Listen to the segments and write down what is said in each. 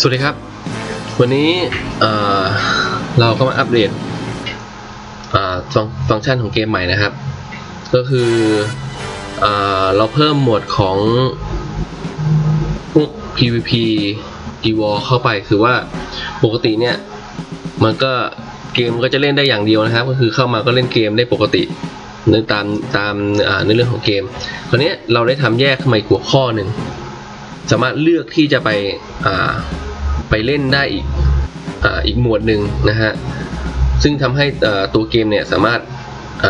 สวัสดีครับ วันนี้เราก็มาอัปเดตฟังฟังก์ชันของเกมใหม่นะครับ ก็คืออเราเพิ่มหมวดของพวก PVP e v o เข้าไปคือว่าปกติเนี่ย มันก็เกมก็จะเล่นได้อย่างเดียวนะครับ ก็คือเข้ามาก็เล่นเกมได้ปกติเนื้อตามตามอ่าเนื้อเรื่องของเกมคราวนี้เราได้ทำแยกขึ้นมาอีกหัวข้อหนึ่งสามารถเลือกที่จะไปอ่า ไปเล่นได้อีกออีกหมวดหนึ่งนะฮะซึ่งทำให้ตัวเกมเนี่ยสามารถ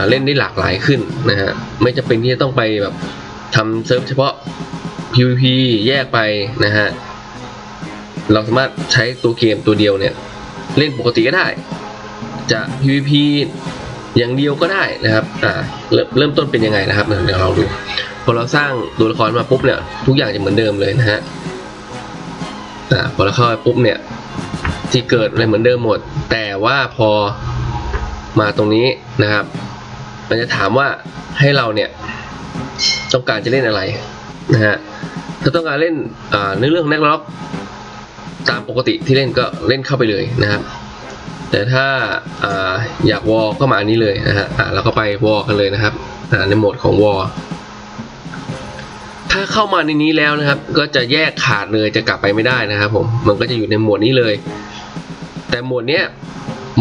เล่นได้หลากหลายขึ้นนะฮะไม่จำเป็นที่จะต้องไปแบบทำเซิร์ฟเฉพาะ PVP แยกไปนะฮะเราสามารถใช้ตัวเกมตัวเดียวเนี่ยเล่นปกติก็ได้ จะ PVP อย่างเดียวก็ได้นะครับอ่าเริ่มเริ่มต้นเป็นยังไงนะครับเดี๋ยวเราดูพอเราสร้างตัวละครมาปุ๊บเนี่ยทุกอย่างจะเหมือนเดิมเลยนะฮะ อ่าพอเราเข้าไปปุ๊บเนี่ย ที่เกิดอะไรเหมือนเดิมหมด แต่ว่าพอมาตรงนี้นะครับ มันจะถามว่าให้เราเนี่ยต้องการจะเล่นอะไรนะฮะถ้าต้องการเล่นอ่าในเรื่องนักล็อกตามปกติที่เล่นก็เล่นเข้าไปเลยนะครับ แต่ถ้าอ่าอยากวอลก็มาอันนี้เลยนะฮะอ่าเราก็ไปวอลกันเลยนะครับอ่าในโหมดของวอล ถ้าเข้ามาในนี้แล้วนะครับ ก็จะแยกขาดเลยจะกลับไปไม่ได้นะครับผมมันก็จะอยู่ในหมวดนี้เลย แต่หมวดเนี้ย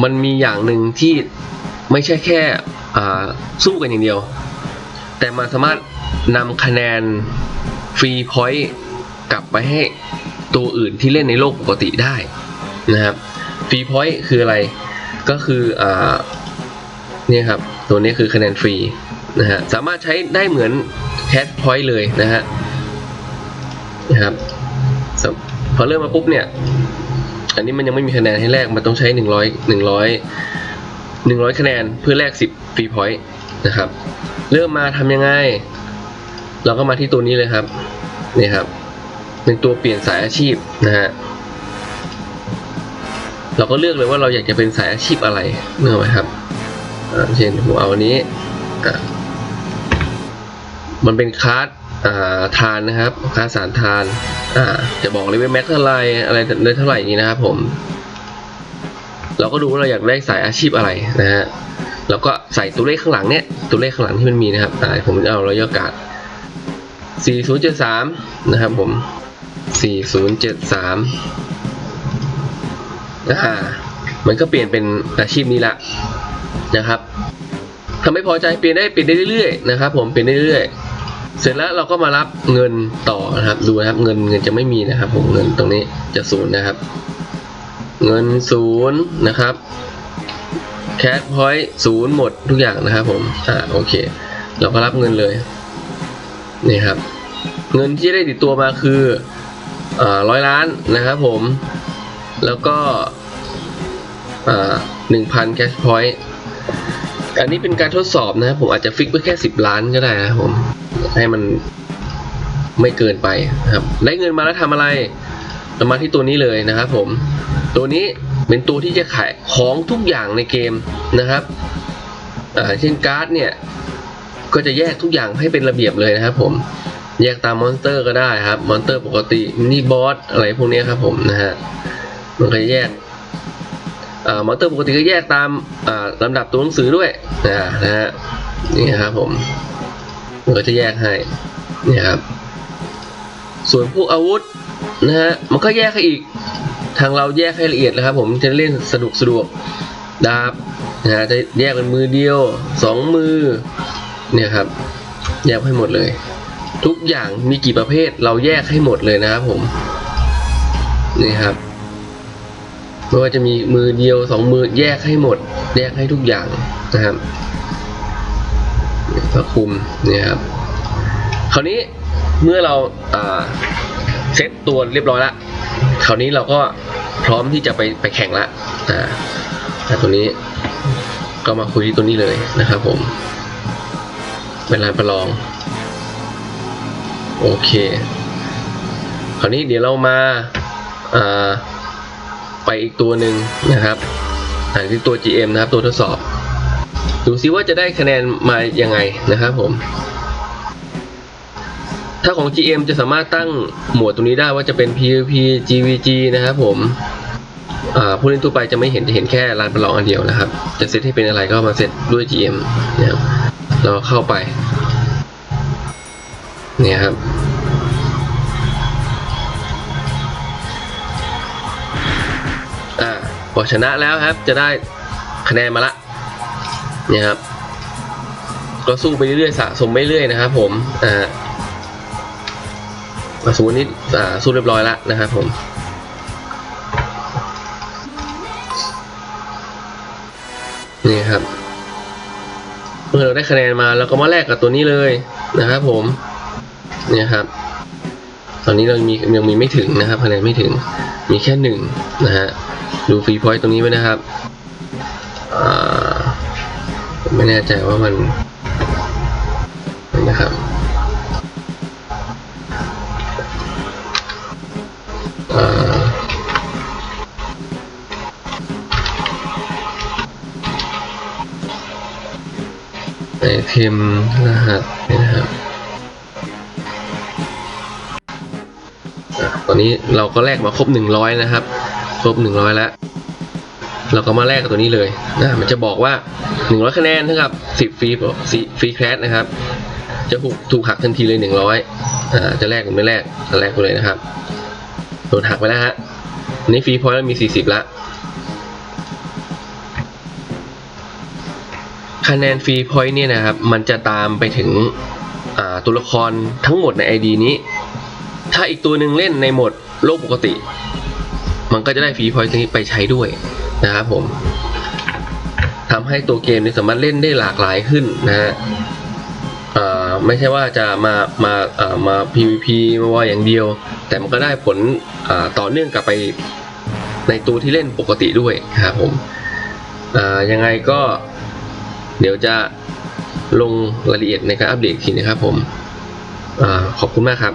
มันมีอย่างหนึ่งที่ไม่ใช่แค่สู้กันอย่างเดียว แต่มันสามารถนำคะแนนฟรีพอยต์กลับไปให้ตัวอื่นที่เล่นในโลกปกติได้นะครับฟรีพอยต์คืออะไรก็คืออเนี่ยครับ ตัวนี้คือคะแนนฟรีนะฮะสามารถใช้ได้เหมือน แคสพอยต์เลยนะฮะนะครับพอเริ่มมาปุ๊บเนี่ย อันนี้มันยังไม่มีคะแนนให้แลกมันต้องใช้100 100 100คะแนนเพื่อแลก10ฟรีพอยต์นะครับ เริ่มมาทำยังไง เราก็มาที่ตัวนี้เลยครับนี่ครับเป็นตัวเปลี่ยนสายอาชีพนะฮะเราก็เลือกเลยว่าเราอยากจะเป็นสายอาชีพอะไรเนื่อไหมครับเช่นผมเอาอันนี้ มันเป็นคลาสอ่าทานนะครับคลาสสารทานอ่าจะบอกเลยว่าแม็กเท่าไรอะไรได้เท่าไหร่อย่างนี้นะครับผม เราก็ดูว่าเราอยากได้สายอาชีพอะไรนะฮะแล้วก็ใส่ตัวเลขข้างหลังเนี่ยตัวเลขข้างหลังที่มันมีนะครับผมจะเอารอยกาศ4073 นะครับผม 4073อ่ามันก็เปลี่ยนเป็นอาชีพนี้ละนะครับถ้าไม่พอใจเปลี่ยนได้เปลี่ยนได้เรื่อยๆนะครับผมเปลี่ยนได้เรื่อยๆ เสร็จแล้วเราก็มารับเงินต่อนะครับ ดูนะครับเงินเงินจะไม่มีนะครับ ผมเงินตรงนี้จะศูนย์นะครับ เงินศูนย์นะครับแคชพอยต์ศูนย์หมดทุกอย่างนะครับ ผมอ่าโอเค เราก็รับเงินเลยนี่ครับ เงินที่ได้ติดตัวมาคืออ่าร้อยล้านนะครับผม แล้วก็หนึ่งพันแคชพอยต์ อันนี้เป็นการทดสอบนะครับผมอาจจะฟิกไว้แค่สิบล้านก็ได้นะครับผมให้มันไม่เกินไปครับ ได้เงินมาแล้วทำอะไรเรามาที่ตัวนี้เลยนะครับผม ตัวนี้เป็นตัวที่จะขายของทุกอย่างในเกมนะครับเช่นการ์ดเนี่ยก็จะแยกทุกอย่างให้เป็นระเบียบเลยนะครับ ผมแยกตามมอนสเตอร์ก็ได้ครับมอนสเตอร์ปกติมินิบอสอะไรพวกนี้ครับผมนะฮะมันก็จะแยก มอนเตอร์ปกติก็แยกตามลำดับตัวหนังสือด้วยนะนะฮะนี่ครับผมมันก็จะแยกให้นี่ครับส่วนพวกอาวุธนะฮะมันก็แยกให้อีกทางเราแยกให้ละเอียดนะครับ ผมจะเล่นสะดวกสะดวกดาบนะฮะจะแยกเป็นมือเดียวสองมือเนี่ยครับ แยกให้หมดเลย ทุกอย่างมีกี่ประเภทเราแยกให้หมดเลยนะครับผมนี่ครับ ไม่ว่าจะมีมือเดียวสองมือแยกให้หมด แยกให้ทุกอย่างนะครับพระคุมเนี่ยครับคราวนี้เมื่อเราเซตตัวเรียบร้อยแล้วคราวนี้เราก็พร้อมที่จะไปไปแข่งละอ่าแต่ตัวนี้ก็มาคุยที่ตัวนี้เลยนะครับผมเป็นลานประลอง โอเค คราวนี้เดี๋ยวเรามาอ่า ไปอีกตัวหนึ่งนะครับอันที่ตัว GM นะครับ ตัวทดสอบ ดูซิว่าจะได้คะแนนมายังไงนะครับผม ถ้าของ GM จะสามารถตั้งหมวดตรงนี้ได้ว่าจะเป็น PVP GVG นะครับผมอ่าผู้เล่นทั่วไปจะไม่เห็นจะเห็นแค่ลานประลองอันเดียวนะครับ จะเซตให้เป็นอะไรก็มาเซตด้วย GM นะครับเราเข้าไป เนี่ยครับ พอชนะแล้วครับ จะได้คะแนนมาละเนี่ยครับ ก็สู้ไปเรื่อยๆสะสมไปเรื่อยนะครับ ผมอ่าอ่าสมมตินี่อ่าสู้เรียบร้อยแล้วนะครับผมนี่ครับเมื่อเราได้คะแนนมาเราก็มาแลกกับตัวนี้เลยนะครับ ผมเนี่ยครับ ตอนนี้เรามียังมีไม่ถึงนะครับคะแนนไม่ถึงมีแค่หนึ่งนะฮะ ดูฟรีพอยต์ตรงนี้ไว้นะครับไม่แน่ใจว่ามันนะครับไอเทมรหัสนะครับตอนนี้เราก็แลกมาครบ 100 นะครับ ครบ 100 แล้ว เราก็มาแลกกับตัวนี้เลยนะมันจะบอกว่า 100 คะแนนเท่ากับ 10ฟรีฟรีแคสนะครับ จะถูกถูกหักทันทีเลย 100อ่าจะแลกหรือไม่แลกจะแลกไปเลยนะครับโดนหักไปแล้วฮะนนี้ฟรีพอยต์มี 40 ละคะแนนฟรีพอยต์เนี่ยนะครับ มันจะตามไปถึงตัวละครทั้งหมดใน ID นี้ ถ้าอีกตัวหนึ่งเล่นในโหมดโลกปกติ มันก็จะได้ฟรีพอยต์นี้ไปใช้ด้วยนะครับผมทำให้ตัวเกมนี้สามารถเล่นได้หลากหลายขึ้นนะฮะไม่ใช่ว่าจะมามาอ่ามา PVP มาวาอย่างเดียว แต่มันก็ได้ผลต่อเนื่องกลับไปในตัวที่เล่นปกติด้วยครับผมยังไงก็เดี๋ยวจะลงรายละเอียดในการอัปเดตทีนะครับผมอขอบคุณมากครับ